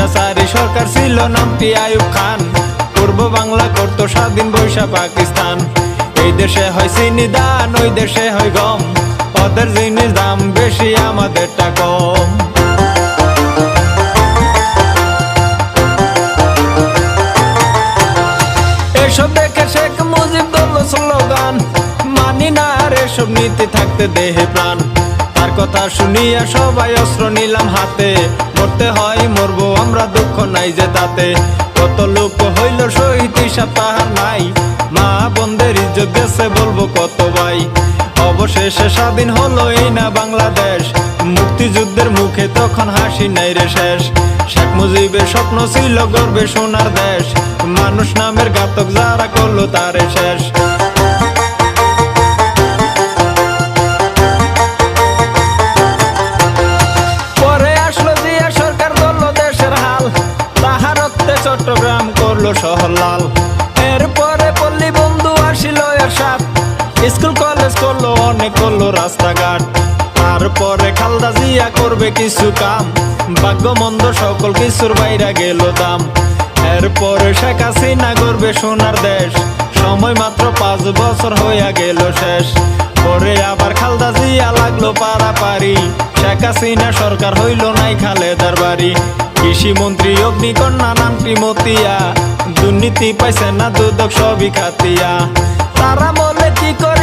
স্বৈরাচারী সরকার ছিল নামটি আয়ুব খান। পূর্ব বাংলা করতো স্বাধীন বৈশা পাকিস্তান। এই দেশে হয় চিনি দান, ওই দেশে হয় গম। ওদের জিনিস দাম বেশি আমাদেরটা কম। এসব দেখে শেখ মুজিব দল স্লোগান, মানি না আর এসব নীতি থাকতে দেহে প্রাণ। তার কথা শুনিয়া সবাই অস্ত্র নিলাম হাতে। মরতে হয়, মরবো আমরা দুঃখ নাই যে তাতে। কত লোক হইল শহীদ হিসাব তাহার নাই। মা বন্ধের ইজ্জত গেছে বলব কত ভাই। অবশেষে স্বাধীন হলো এই না বাংলাদেশ। মুক্তিযুদ্ধের মুখে তখন হাসি নাই রে শেষ। শেখ মুজিবের স্বপ্ন ছিল গর্বে সোনার দেশ। মানুষ নামের ঘাতক যারা করল তারে শেষ। চট্টগ্রাম করল শহর লাল। এরপরে পল্লী বন্ধু আসিল এর সাথ স্কুল, কলেজ করল, অনেক করল রাস্তাঘাট। তারপরে খালদা জিয়া করবে কিছু কাম। ভাগ্য মন্দ সকল কিছুর বাইরা গেল দাম। এরপরে শেখ হাসিনা করবে সোনার দেশ। সময় মাত্র পাঁচ বছর হইয়া গেল শেষ। পরে আবার খালদা জিয়া লাগল পারাপারি। শেখ হাসিনা সরকার হইল নাই খালেদার বাড়ি। কৃষি মন্ত্রী অগ্নিকন্যা নাম মতিয়া দুর্নীতি পাইছে না দুদক সবই খাতিয়া। তারা